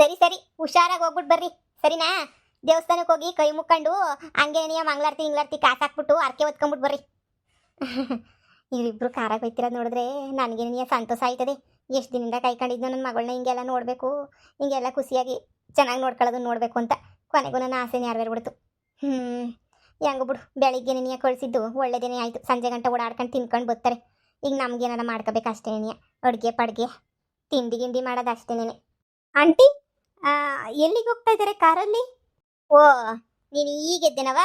ಸರಿ ಸರಿ, ಹುಷಾರಾಗಿ ಹೋಗ್ಬಿಟ್ಟು ಬರ್ರಿ. ಸರಿನಾ? ದೇವಸ್ಥಾನಕ್ಕೆ ಹೋಗಿ ಕೈ ಮುಕ್ಕೊಂಡು ಹಂಗೆ ಮಂಗಳಾರತಿ ಮಂಗ್ಲಾರ್ತಿ ಕಾಸು ಹಾಕ್ಬಿಟ್ಟು ಅರ್ಕೆ ಹೊತ್ಕೊಂಡ್ಬಿಟ್ಟು ಬರ್ರಿ. ಇವರಿಬ್ರು ಕಾರಾಗ ಹೋಯ್ತಿರೋದು ನೋಡಿದ್ರೆ ನನಗೇನಿಯ ಸಂತೋಷ ಆಯ್ತದೆ. ಎಷ್ಟು ದಿನದಿಂದ ಕಾಯ್ಕೊಂಡಿದ್ನೋ ನನ್ನ ಮಗಳನ್ನ ಹಿಂಗೆಲ್ಲ ನೋಡಬೇಕು, ಹಿಂಗೆಲ್ಲ ಖುಷಿಯಾಗಿ ಚೆನ್ನಾಗಿ ನೋಡ್ಕೊಳ್ಳೋದು ನೋಡಬೇಕು ಅಂತ ಕೊನೆಗೂ ನನ್ನ ಆಸೆ ನೆರವೇರ್ಬಿಡ್ತು ಹ್ಞೂ ಹೆಂಗೋ ಬಿಡು, ಬೆಳಿಗ್ಗೆ ನೀನು ಕಳಿಸಿದ್ದು ದಿನ ಆಯಿತು. ಸಂಜೆ ಗಂಟೆ ಓಡಾಡ್ಕೊಂಡು ತಿನ್ಕೊಂಡು ಬರ್ತಾರೆ ಈಗ ನಮ್ಗೇನಾರ ಮಾಡ್ಕೋಬೇಕು ಅಷ್ಟೇನೆ ಅಡುಗೆ ಪಡ್ಗೆ, ತಿಂಡಿ ಗಿಂಡಿ ಮಾಡೋದು ನೀನೆ ಆಂಟಿ? ಎಲ್ಲಿಗೆ ಹೋಗ್ತಾ ಇದ್ದಾರೆ ಕಾರಲ್ಲಿ? ಓ, ನೀನು ಈಗ ಎದ್ದೇನವ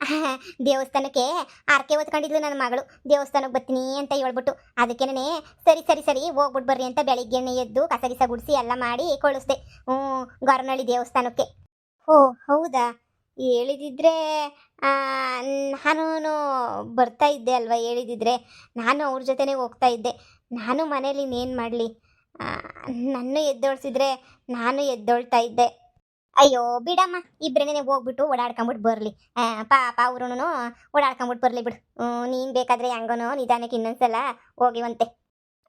ದೇವಸ್ಥಾನಕ್ಕೆ ಆರ್ಕೆ ಓದ್ಕೊಂಡಿದ್ಲು ನನ್ನ ಮಗಳು. ದೇವಸ್ಥಾನಕ್ಕೆ ಬರ್ತೀನಿ ಅಂತ ಹೇಳ್ಬಿಟ್ಟು. ಅದಕ್ಕೇನೆ ಸರಿ ಸರಿ ಸರಿ ಹೋಗ್ಬಿಟ್ಟು ಬರ್ರಿ ಅಂತ ಬೆಳಿಗ್ಗೆನೆ ಎದ್ದು ಕಸ ಗಿಸ ಗುಡಿಸಿ ಎಲ್ಲ ಮಾಡಿ ಕಳಿಸ್ದೆ. ಹ್ಞೂ ಗೊರನಹಳ್ಳಿ ದೇವಸ್ಥಾನಕ್ಕೆ. ಓ, ಹೌದಾ? ಹೇಳಿದಿದ್ರೆ ನಾನು ಬರ್ತಾ ಇದ್ದೆ ಅಲ್ವಾ ಹೇಳಿದಿದ್ರೆ. ನಾನು ಅವ್ರ ಜೊತೆನೇ ಹೋಗ್ತಾ ಇದ್ದೆ. ನಾನು ಮನೇಲಿ ಇನ್ನೇನು ಮಾಡಲಿ? ನನ್ನ ಎದ್ದೋಳ್ಸಿದ್ರೆ ನಾನು ಎದ್ದೋಳ್ತಾ ಇದ್ದೆ. ಅಯ್ಯೋ, ಬಿಡಮ್ಮ ಇಬ್ಬರೇನೆ ಹೋಗ್ಬಿಟ್ಟು ಓಡಾಡ್ಕೊಂಬಿಟ್ಟು ಬರಲಿ. ಪಾಪ ಅವ್ರೂ ಓಡಾಡ್ಕೊಂಬಿಟ್ಟು ಬರಲಿ ಬಿಡು. ನೀನು ಬೇಕಾದ್ರೆ ಹೆಂಗೋನೋ ನಿಧಾನಕ್ಕೆ ಇನ್ನೊಂದ್ಸಲ ಹೋಗಿವಂತೆ.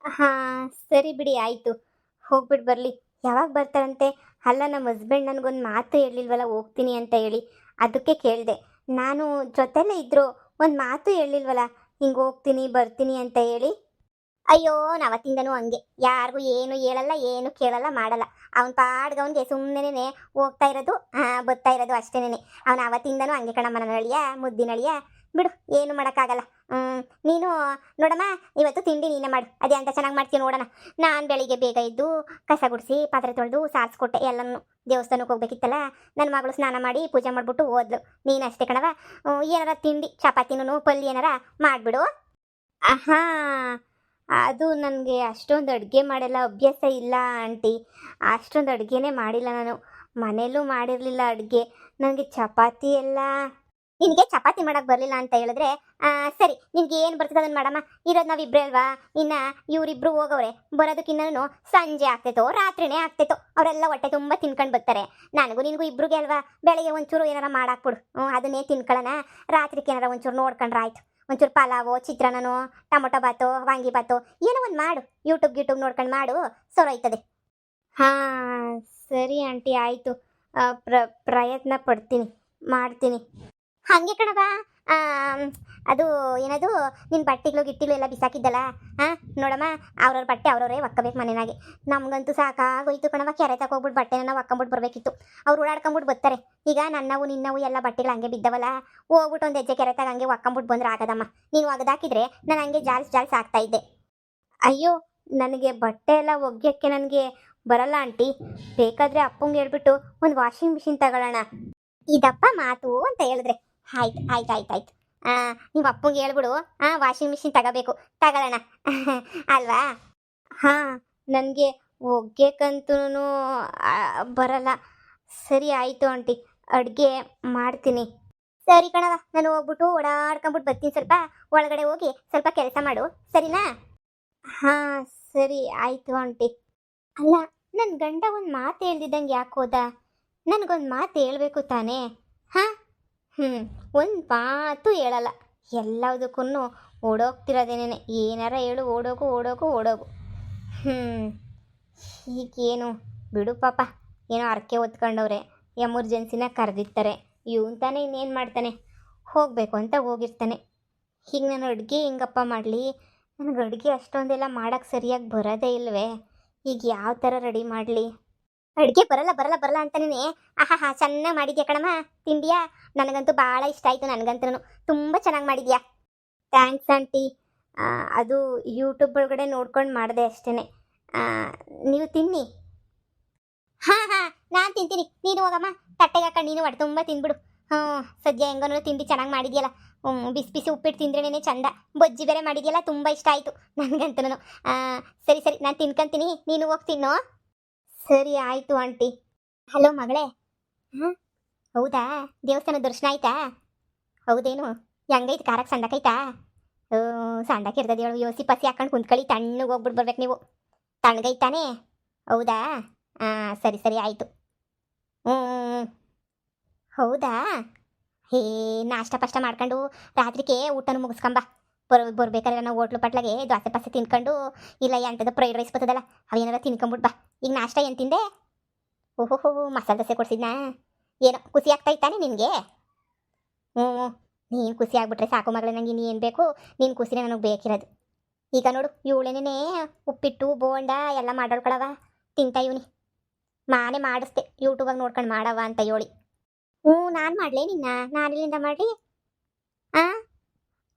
ಹಾಂ, ಸರಿ ಬಿಡಿ, ಆಯಿತು. ಹೋಗ್ಬಿಟ್ಟು ಬರಲಿ. ಯಾವಾಗ ಬರ್ತಾರಂತೆ ಅಲ್ಲ ನಮ್ಮ ಹಸ್ಬೆಂಡ್ ನನಗೊಂದು ಮಾತು ಹೇಳಿಲ್ವಲ್ಲ ಹೋಗ್ತೀನಿ ಅಂತ ಹೇಳಿ. ಅದಕ್ಕೆ ಕೇಳಿದೆ. ನಾನು ಜೊತೆಲೇ ಇದ್ದರು ಒಂದು ಮಾತು ಹೇಳಿಲ್ವಲ್ಲ ಹಿಂಗೆ ಹೋಗ್ತೀನಿ, ಬರ್ತೀನಿ ಅಂತ ಹೇಳಿ. ಅಯ್ಯೋ, ನಾವತ್ತಿಂದನೂ ಹಂಗೆ. ಯಾರಿಗೂ ಏನು ಹೇಳಲ್ಲ, ಏನು ಕೇಳಲ್ಲ, ಮಾಡಲ್ಲ. ಅವನ ಪಾಡ್ಗೆ ಸುಮ್ಮನೆ ಹೋಗ್ತಾ ಇರೋದು ಬರ್ತಾ ಇರೋದು ಅಷ್ಟೇನೆ ಅವನು ಅವತ್ತಿಂದನೂ ಹಂಗೆ ಕಣಮ್ಮ, ನನ್ನ ಅಳಿಯ, ಮುದ್ದಿನ ಅಳಿಯ. ಬಿಡು, ಏನು ಮಾಡೋಕ್ಕಾಗಲ್ಲ. ಹ್ಞೂ ನೀನು ನೋಡಮ್ಮ, ಇವತ್ತು ತಿಂಡಿ ನೀನೇ ಮಾಡು. ಅದೇ ಅಂತ ಚೆನ್ನಾಗಿ ಮಾಡ್ತೀನಿ ನೋಡೋಣ. ನಾನು ಬೆಳಿಗ್ಗೆ ಬೇಗ ಇದ್ದು ಕಸ ಗುಡಿಸಿ, ಪಾತ್ರೆ ತೊಳೆದು, ಸಾರಿಸ್ಕೊಟ್ಟೆ ಎಲ್ಲನೂ. ದೇವಸ್ಥಾನಕ್ಕೆ ಹೋಗ್ಬೇಕಿತ್ತಲ್ಲ, ನನ್ನ ಮಗಳು ಸ್ನಾನ ಮಾಡಿ ಪೂಜೆ ಮಾಡಿಬಿಟ್ಟು ಹೋದ್ಲು. ನೀನು ಅಷ್ಟೇ ಕಣವ ಏನಾರ ತಿಂಡಿ, ಚಪಾತಿನೂ ಪಲ್ಯ ಏನಾರ ಮಾಡಿಬಿಡು. ಆಹಾ ಅದು ನನಗೆ ಅಷ್ಟೊಂದು ಅಡುಗೆ ಮಾಡಲ್ಲ, ಅಭ್ಯಾಸ ಇಲ್ಲ ಆಂಟಿ. ಅಷ್ಟೊಂದು ಅಡುಗೆನೇ ಮಾಡಿಲ್ಲ ನಾನು. ಮನೆಯಲ್ಲೂ ಮಾಡಿರಲಿಲ್ಲ ಅಡುಗೆ. ನನಗೆ ಚಪಾತಿ ಎಲ್ಲ ನಿನಗೆ ಚಪಾತಿ ಮಾಡಕ್ಕೆ ಬರಲಿಲ್ಲ ಅಂತ ಹೇಳಿದ್ರೆ ಸರಿ, ನಿನಗೆ ಏನು ಬರ್ತದೆ ಅದನ್ನು ಮಾಡಮ್ಮ? ಇರೋದು ನಾವಿಬ್ಬರೇ ಅಲ್ವಾ? ಇನ್ನು ಇವರಿಬ್ಬರು ಹೋಗವ್ರೆ. ಬರೋದಕ್ಕಿನ್ನೂ ಸಂಜೆ ಆಗ್ತೈತೋ, ರಾತ್ರಿನೇ ಆಗ್ತೈತೋ, ಅವರೆಲ್ಲ ಹೊಟ್ಟೆ ತುಂಬ ತಿನ್ಕೊಂಡು ಬರ್ತಾರೆ. ನನಗೂ ನಿನಗೂ ಇಬ್ಬರಿಗೆ ಅಲ್ವಾ? ಬೆಳಗ್ಗೆ ಒಂಚೂರು ಏನಾರ ಮಾಡಾಕ್ಬಿಡು ಹ್ಞೂ ಅದನ್ನೇ ತಿನ್ಕೊಳ್ಳೋಣ ರಾತ್ರಿಗೆ ಏನಾರ ಒಂಚೂರು ನೋಡ್ಕೊಂಡ್ರೆ ಆಯ್ತು. ಒಂಚೂರು ಪಲಾವು, ಚಿತ್ರಾನ್ನನೋ, ಟೊಮೊಟೊ ಬಾತು, ವಾಂಗಿ ಬಾತು, ಏನೋ ಒಂದು ಮಾಡು. ಯೂಟ್ಯೂಬ್ ಯೂಟ್ಯೂಬ್ ನೋಡ್ಕೊಂಡು ಮಾಡು ಸೊರೈತದೆ ಹಾಂ, ಸರಿ ಆಂಟಿ, ಆಯಿತು. ಪ್ರ, ಪ್ರಯತ್ನ ಪಡ್ತೀನಿ, ಮಾಡ್ತೀನಿ. ಹಾಗೆ ಕಣವ ಅದು ಏನದು ನಿನ್ನ ಬಟ್ಟೆಗಳು ಗಿಟ್ಟಿಗಳು ಎಲ್ಲ ಬಿಸಾಕಿದ್ದಲ್ಲ? ಹಾಂ ನೋಡಮ್ಮ, ಅವ್ರವ್ರ ಬಟ್ಟೆ ಅವ್ರವ್ರೇ ಒಕ್ಕಬೇಕು ಮನೆಯಾಗೆ ನಮಗಂತೂ ಸಾಕಾಗೋಯ್ತು ಕಣವ ಕೆರೆ ತಗೋಗ್ಬಿಟ್ಟು ಬಟ್ಟೆನ ನಾವು ಒಕ್ಕಂಬಿಟ್ಟು ಬರಬೇಕಿತ್ತು. ಅವ್ರು ಓಡಾಡ್ಕೊಂಬಿಟ್ಟು ಬರ್ತಾರೆ. ಈಗ ನನ್ನವು, ನಿನ್ನವು ಎಲ್ಲ ಬಟ್ಟೆಗಳು ಹಂಗೆ ಬಿದ್ದವಲ್ಲ? ಹೋಗ್ಬಿಟ್ಟು ಒಂದು ಹೆಜ್ಜೆ ಕೆರೆ ಹಂಗೆ ಒಕ್ಕೊಂಬಿಟ್ಟು ಬಂದ್ರೆ ಆಗದಮ್ಮ ನೀನು ಒಗದಾಕಿದ್ರೆ ನಾನು ಹಂಗೆ ಜಾಲ್ಸ್ ಜಾಲ್ಸ್ ಆಗ್ತಾ ಇದ್ದೆ. ಅಯ್ಯೋ, ನನಗೆ ಬಟ್ಟೆ ಎಲ್ಲ ಒಗ್ಯಕ್ಕೆ ನನಗೆ ಬರಲ್ಲ ಆಂಟಿ. ಬೇಕಾದ್ರೆ ಅಪ್ಪಂಗೆ ಹೇಳ್ಬಿಟ್ಟು ಒಂದು ವಾಷಿಂಗ್ ಮಿಷಿನ್ ತಗೊಳ್ಳೋಣ. ಇದಪ್ಪ ಮಾತು ಅಂತ ಹೇಳಿದ್ರೆ. ಆಯ್ತು ಆಯ್ತು ಆಯ್ತು ಆಯ್ತು. ನಿಮ್ಮ ಅಪ್ಪಂಗೆ ಹೇಳ್ಬಿಡು. ಹಾಂ ವಾಷಿಂಗ್ ಮಿಷಿನ್ ತಗೋಬೇಕು. ತಗೊಳ್ಳೋಣ ಅಲ್ವಾ? ಹಾಂ, ನನಗೆ ಒಗ್ಗೇಕಂತೂ ಬರಲ್ಲ. ಸರಿ ಆಯಿತು ಆಂಟಿ. ಅಡುಗೆ ಮಾಡ್ತೀನಿ. ಸರಿ ಕಣವ ನಾನು ಹೋಗ್ಬಿಟ್ಟು ಓಡಾಡ್ಕೊಂಬಿಟ್ಟು ಬರ್ತೀನಿ ಸ್ವಲ್ಪ. ಒಳಗಡೆ ಹೋಗಿ ಸ್ವಲ್ಪ ಕೆಲಸ ಮಾಡು. ಸರಿನಾ? ಹಾಂ, ಸರಿ ಆಯಿತು ಆಂಟಿ. ಅಲ್ಲ ನನ್ನ ಗಂಡ ಒಂದು ಮಾತು ಹೇಳ್ದಿದ್ದಂಗೆ ಯಾಕೆ ಹೋದ? ನನಗೊಂದು ಮಾತು ಹೇಳಬೇಕು ತಾನೇ? ಹಾಂ? ಹ್ಞೂ ಒಂದು ಮಾತು ಹೇಳಲ್ಲ. ಎಲ್ಲದಕ್ಕೂ ಓಡೋಗ್ತಿರೋದೇನೇನೆ? ಏನಾರ ಹೇಳು, ಓಡೋಗು ಓಡೋಗು ಓಡೋಗು. ಹ್ಞೂ ಈಗೇನು ಬಿಡು ಪಾಪ. ಏನೋ ಅರ್ಕೆ ಹೊತ್ಕೊಂಡವ್ರೆ. ಎಮರ್ಜೆನ್ಸಿನ ಕರೆದಿರ್ತಾರೆ. ಇವು ತಾನೇ ಇನ್ನೇನು ಮಾಡ್ತಾನೆ? ಹೋಗಬೇಕು ಅಂತ ಹೋಗಿರ್ತಾನೆ. ಹೀಗೆ ನಾನು ಅಡುಗೆ ಹೆಂಗಪ್ಪ ಮಾಡಲಿ? ನನಗೆ ಅಡುಗೆ ಅಷ್ಟೊಂದೆಲ್ಲ ಮಾಡೋಕ್ಕೆ ಸರಿಯಾಗಿ ಬರೋದೇ ಇಲ್ವೇ? ಈಗ ಯಾವ ಥರ ರೆಡಿ ಮಾಡಲಿ? ಅಡುಗೆ ಬರಲ್ಲ ಬರಲ್ಲ ಬರಲ್ಲ ಅಂತಾನೇ ಆಹಾ ಹಾ ಚೆನ್ನಾಗಿ ಮಾಡಿದ್ಯಾ ಕಣಮ್ಮ? ತಿಂಡಿಯಾ? ನನಗಂತೂ ಭಾಳ ಇಷ್ಟ ಆಯಿತು ನನಗಂತೂ ತುಂಬ ಚೆನ್ನಾಗಿ ಮಾಡಿದ್ಯಾ? Thanks aunty. ಅದು ಯೂಟ್ಯೂಬ್ ಒಳಗಡೆ ನೋಡ್ಕೊಂಡು ಮಾಡಿದೆ ಅಷ್ಟೇ ನೀವು ತಿನ್ನಿ? ಹಾಂ ಹಾಂ, ನಾನು ತಿಂತೀನಿ. ನೀನು ಹೋಗಮ್ಮ. ತಟ್ಟೆಗೆ ಹಾಕೊಂಡು ನೀನು ಹೊಟ್ಟೆ ತುಂಬ ತಿಂದ್ಬಿಡು. ಹ್ಞೂ ಸದ್ಯ ಹೆಂಗನೂ ತಿಂಡಿ ಚೆನ್ನಾಗಿ ಮಾಡಿದ್ಯಲ್ಲ. ಹ್ಞೂ ಬಿಸಿ ಬಿಸಿ ಉಪ್ಪಿಟ್ಟು ತಿಂದ್ರೇನೆ ಚಂದ. ಬಜ್ಜಿ ಬೇರೆ ಮಾಡಿದ್ಯಲ್ಲ, ತುಂಬ ಇಷ್ಟ ಆಯಿತು ನನಗಂತೂ ಸರಿ ಸರಿ, ನಾನು ತಿನ್ಕೊಂತೀನಿ. ನೀನು ಹೋಗ್ತೀನೋ ಸರಿ ಆಯಿತು ಆಂಟಿ. ಹಲೋ ಮಗಳೇ. ಹಾಂ ಹೌದಾ? ದೇವಸ್ಥಾನ ದರ್ಶನ ಆಯ್ತಾ? ಹೌದೇನು? ಹೆಂಗೈತೆ? ಕಾರಕ್ಕೆ ಸಂಡಕೈತಾ ಸಂಡಕ್ಕೆ ಇರ್ತದೆ ಹೇಳು. ಯೋಸಿ ಪಸಿ ಹಾಕೊಂಡು ಕುಂತ್ಕೊಳ್ಳಿ. ತಣ್ಣಗೆ ಹೋಗ್ಬಿಟ್ಟು ಬರ್ಬೇಕು ನೀವು. ತಣ್ಣಗೈತಾನೆ? ಹೌದಾ? ಹಾಂ ಸರಿ ಸರಿ ಆಯಿತು. ಹ್ಞೂ ಹೌದಾ? ಹೇ ನಾಷ್ಟ ಪಷ್ಟ ಮಾಡ್ಕೊಂಡು ರಾತ್ರಿಗೆ ಊಟನೂ ಮುಗಿಸ್ಕೊಂಬ. ಬರ್ ಬರ್ಬೇಕಾದ್ರೆ ನಾವು ಹೋಟ್ಲು ಪಟ್ಲಾಗೆ ದೋಸೆ ಪಾಸೆ ತಿನ್ಕೊಂಡು ಇಲ್ಲ ಎಂಟದ ಫ್ರೈಡ್ ರೈಸ್ ಬರ್ತದಲ್ಲ ಅವೇನಾರ ತಿನ್ಕೊಂಬಿಟ್ಟು ಬಾ ಈಗ ನಾಷ್ಟ ಏನು ತಿಂದೆ? ಓಹೋ ಹೋ ಮಸಾಲೆ ದೋಸೆ ಕೊಡ್ಸಿದ್ನಾ? ಏನೋ ಖುಷಿ ಆಗ್ತಾ ಇತ್ತಾನೆ ನಿನಗೆ? ಹ್ಞೂ ನೀನು ಖುಷಿ ಆಗ್ಬಿಟ್ರೆ ಸಾಕು ಮಗಳೇ ನನಗೆ ನೀನು ಏನು ಬೇಕು? ನೀನು ಖುಷಿನೇ ನನಗೆ ಬೇಕಿರೋದು. ಈಗ ನೋಡು ಇವಳೇನೇ ಉಪ್ಪಿಟ್ಟು, ಬೋಂಡ ಎಲ್ಲ ಮಾಡೋಳ್ಕೊಳವ ತಿಂತಾ ಇವನಿ. ಮಾನೆ ಮಾಡಿಸ್ದೆ, ಯೂಟ್ಯೂಬಾಗ ನೋಡ್ಕೊಂಡು ಮಾಡವ ಅಂತ ಹೇಳಿ. ಹ್ಞೂ, ನಾನು ಮಾಡಲೇ ನಿನ್ನ? ನಾನಿಲ್ಲಿಂದ ಮಾಡಲಿ? ಆ?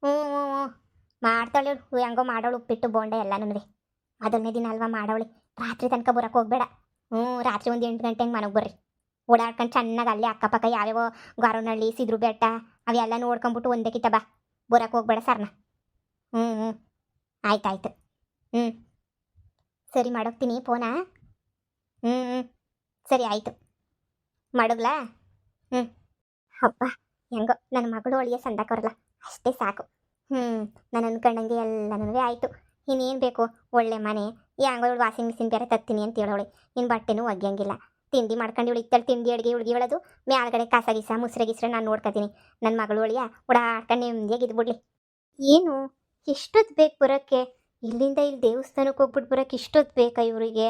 ಹ್ಞೂ ಹ್ಞೂ ಹ್ಞೂ. ಮಾಡ್ತಾಳೆ ಹೆಂಗೋ ಮಾಡೋಳು, ಉಪ್ಪಿಟ್ಟು, ಬೋಂಡೆ ಎಲ್ಲ ನನಗೆ ಮೊದಲನೇ ದಿನ ಅಲ್ವಾ ಮಾಡೋಳಿ. ರಾತ್ರಿ ತನಕ ಬರೋಕೆ ಹೋಗ್ಬೇಡ. ಹ್ಞೂ, ರಾತ್ರಿ ಒಂದು ಎಂಟು ಗಂಟೆ ಹಂಗೆ ಮನೆಗೆ ಬರ್ರಿ. ಓಡಾಡ್ಕೊಂಡು ಚೆನ್ನಾಗಿ ಅಲ್ಲಿ ಅಕ್ಕಪಕ್ಕ ಯಾವ್ಯಾವ ಗಾರನಹಳ್ಳಿ ಸಿದ್ರು ಬೆಟ್ಟ ಅವೆಲ್ಲ ನೋಡ್ಕೊಂಬಿಟ್ಟು ಒಂದೇ ಕಿತ್ತ ಬಾ. ಬರೋಕೆ ಹೋಗ್ಬೇಡ ಸರ್ನ. ಹ್ಞೂ ಹ್ಞೂ. ಆಯ್ತಾಯ್ತು. ಹ್ಞೂ. ಸರಿ ಮಾಡೋಗ್ತೀನಿ ಫೋನಾ ಹ್ಞೂ ಹ್ಞೂ. ಸರಿ, ಆಯಿತು. ಮಾಡೋಗ್ಲಾ ಹ್ಞೂ. ಹಬ್ಬ. ಹೆಂಗೋ ನನ್ನ ಮಗಳು ಒಳಿಯ ಸಂದಕವ್ರಲ್ಲ ಅಷ್ಟೇ ಸಾಕು. ಹ್ಞೂ ನಾನು ಅನ್ಕೊಂಡಂಗೆ ನನಗೆ ಆಯಿತು. ಇನ್ನೇನು ಬೇಕು? ಒಳ್ಳೆ ಮನೆ. ಈ ಇವಳು ವಾಷಿಂಗ್ ಮಿಷಿನ್ ಬೇರೆ ತತ್ತೀನಿ ಅಂತ ಹೇಳೋಳಿ ಇನ್ನು ಬಟ್ಟೆನೂ ಒಗ್ಯಂಗಿಲ್ಲ. ತಿಂಡಿ ಮಾಡ್ಕೊಂಡು ಇವಳು ಇತ್ತಲ್ಲಿ ತಿಂಡಿ ಅಡುಗೆ, ಹುಡುಗಿ ಹೇಳೋದು ಮ್ಯಾಲ್ಗಡೆ ಕಸ ಗಿಸ, ಮುಸ್ರೆ ಗಿಸ್ರೆ ನಾನು ನೋಡ್ಕೊತೀನಿ. ನನ್ನ ಮಗಳು ಒಳಿಯ ಓಡಾಡ್ಕೊಂಡು ನೆಮ್ಮದಿಯಾಗಿ ಇದ್ಬಿಡ್ಲಿ. ಏನು? ಎಷ್ಟೊತ್ತು ಬೇಕು ಬರೋಕ್ಕೆ? ಇಲ್ಲಿಂದ ಇಲ್ಲಿ ದೇವಸ್ಥಾನಕ್ಕೆ ಹೋಗ್ಬಿಟ್ಟು ಬರೋಕ್ಕೆ ಇಷ್ಟೊತ್ತು ಬೇಕಾ ಇವರಿಗೆ?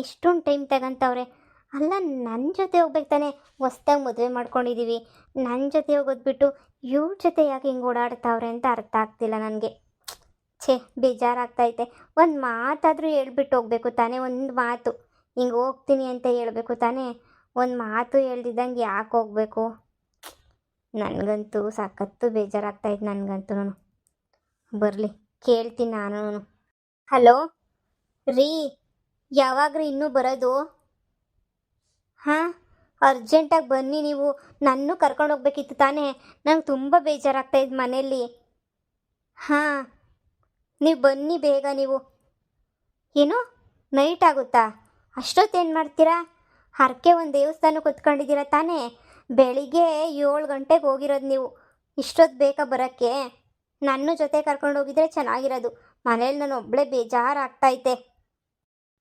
ಎಷ್ಟೊಂದು ಟೈಮ್ ತಗಂತವ್ರೆ. ಅಲ್ಲ ನನ್ನ ಜೊತೆ ಹೋಗ್ಬೇಕು ತಾನೆ. ಹೊಸ್ದಾಗಿ ಮದುವೆ ಮಾಡ್ಕೊಂಡಿದ್ದೀವಿ ನನ್ನ ಜೊತೆ ಹೋಗೋದು ಬಿಟ್ಟು ಇವ್ರ ಜೊತೆ ಯಾಕೆ ಹಿಂಗೆ ಓಡಾಡ್ತಾವ್ರೆ ಅಂತ ಅರ್ಥ ಆಗ್ತಿಲ್ಲ ನನಗೆ. ಛೇ, ಬೇಜಾರಾಗ್ತೈತೆ. ಒಂದು ಮಾತಾದರೂ ಹೇಳ್ಬಿಟ್ಟು ಹೋಗ್ಬೇಕು ತಾನೇ, ಒಂದು ಮಾತು. ಹಿಂಗೆ ಹೋಗ್ತೀನಿ ಅಂತ ಹೇಳಬೇಕು ತಾನೇ, ಒಂದು ಮಾತು ಹೇಳ್ದಿದ್ದಂಗೆ ಯಾಕೆ ಹೋಗಬೇಕು? ನನಗಂತೂ ಸಖತ್ತು ಬೇಜಾರಾಗ್ತೈತೆ ನನಗಂತೂ ಬರಲಿ, ಕೇಳ್ತೀನಿ ನಾನು ಹಲೋ? ರೀ, ಯಾವಾಗ್ರಿ ಇನ್ನೂ ಬರೋದು? ಹಾಂ? ಅರ್ಜೆಂಟಾಗಿ ಬನ್ನಿ, ನೀವು ನನ್ನೂ ಕರ್ಕೊಂಡು ಹೋಗ್ಬೇಕಿತ್ತು ತಾನೇ. ನಂಗೆ ತುಂಬ ಬೇಜಾರಾಗ್ತಾಯಿದ್ದು ಮನೆಯಲ್ಲಿ. ಹಾಂ, ನೀವು ಬನ್ನಿ ಬೇಗ, ನೀವು. ಏನು? ನೈಟ್ ಆಗುತ್ತಾ? ಅಷ್ಟೊತ್ತೇನು ಮಾಡ್ತೀರಾ? ಹರಕೆ ಒಂದು ದೇವಸ್ಥಾನಕ್ಕೆ ಕೂತ್ಕೊಂಡಿದ್ದೀರಾ ತಾನೇ? ಬೆಳಿಗ್ಗೆ ಏಳು ಗಂಟೆಗೆ ಹೋಗಿರೋದು ನೀವು. ಇಷ್ಟೊತ್ತು ಬೇಕಾ ಬರೋಕ್ಕೆ. ನನ್ನ ಜೊತೆ ಕರ್ಕೊಂಡು ಹೋಗಿದ್ರೆ ಚೆನ್ನಾಗಿರೋದು. ಮನೇಲಿ ನಾನು ಒಬ್ಬಳೇ ಬೇಜಾರಾಗ್ತೈತೆ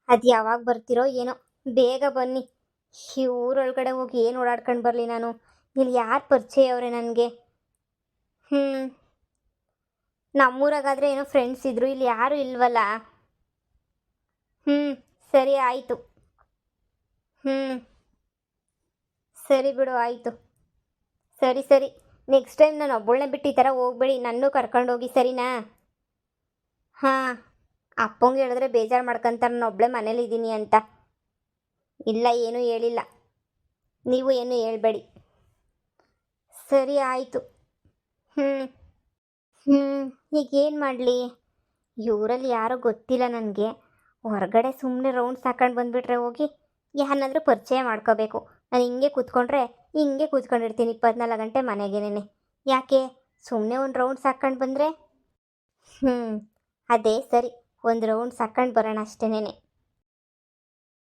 ಅದು ಯಾವಾಗ ಬರ್ತಿರೋ ಏನೋ. ಬೇಗ ಬನ್ನಿ. ಈ ಊರೊಳಗಡೆ ಹೋಗಿ ಏನು ಓಡಾಡ್ಕೊಂಡು ಬರಲಿ ನಾನು? ಇಲ್ಲಿ ಯಾರು ಪರಿಚಯ ಅವರೇ ನನಗೆ? ಹ್ಞೂ ನಮ್ಮೂರಾಗಾದರೆ ಏನೋ ಫ್ರೆಂಡ್ಸ್ ಇದ್ದರು ಇಲ್ಲಿ ಯಾರೂ ಇಲ್ವಲ್ಲ? ಹ್ಞೂ ಸರಿ ಆಯಿತು. ಹ್ಞೂ ಸರಿ ಬಿಡು, ಆಯಿತು. ಸರಿ ಸರಿ. ನೆಕ್ಸ್ಟ್ ಟೈಮ್ ನಾನು ಒಬ್ಬಳನ್ನೇ ಬಿಟ್ಟು ಈ ಥರ ಹೋಗ್ಬೇಡಿ ನನ್ನೂ ಕರ್ಕೊಂಡು ಹೋಗಿ, ಸರಿನಾ? ಹಾಂ. ಅಪ್ಪಂಗೆ ಹೇಳಿದ್ರೆ ಬೇಜಾರು ಮಾಡ್ಕೊಂತಾರೆ, ನಾನು ಒಬ್ಬಳೇ ಮನೇಲಿ ಇದ್ದೀನಿ ಅಂತ. ಇಲ್ಲ, ಏನೂ ಹೇಳಿಲ್ಲ. ನೀವು ಏನು ಹೇಳಬೇಡಿ. ಸರಿ ಆಯಿತು. ಹ್ಞೂ ಹ್ಞೂ ಈಗ ಏನು ಮಾಡಲಿ? ಇವರಲ್ಲಿ ಯಾರೋ ಗೊತ್ತಿಲ್ಲ ನನಗೆ. ಹೊರಗಡೆ ಸುಮ್ಮನೆ ರೌಂಡ್ಸ್ ಹಾಕೊಂಡು ಬಂದುಬಿಟ್ರೆ ಹೋಗಿ ಯಾರನ್ನಾದರೂ ಪರಿಚಯ ಮಾಡ್ಕೋಬೇಕು. ನಾನು ಹಿಂಗೆ ಕೂತ್ಕೊಂಡ್ರೆ ಹಿಂಗೆ ಕೂತ್ಕೊಂಡಿರ್ತೀನಿ ಇಪ್ಪತ್ನಾಲ್ಕು ಗಂಟೆ ಮನೆಗೇನೆ ಯಾಕೆ? ಸುಮ್ಮನೆ ಒಂದು ರೌಂಡ್ಸ್ ಹಾಕ್ಕೊಂಡು ಬಂದರೆ? ಹ್ಞೂ ಅದೇ ಸರಿ. ಒಂದು ರೌಂಡ್ಸ್ ಹಾಕ್ಕೊಂಡು ಬರೋಣ ಅಷ್ಟೇನೆ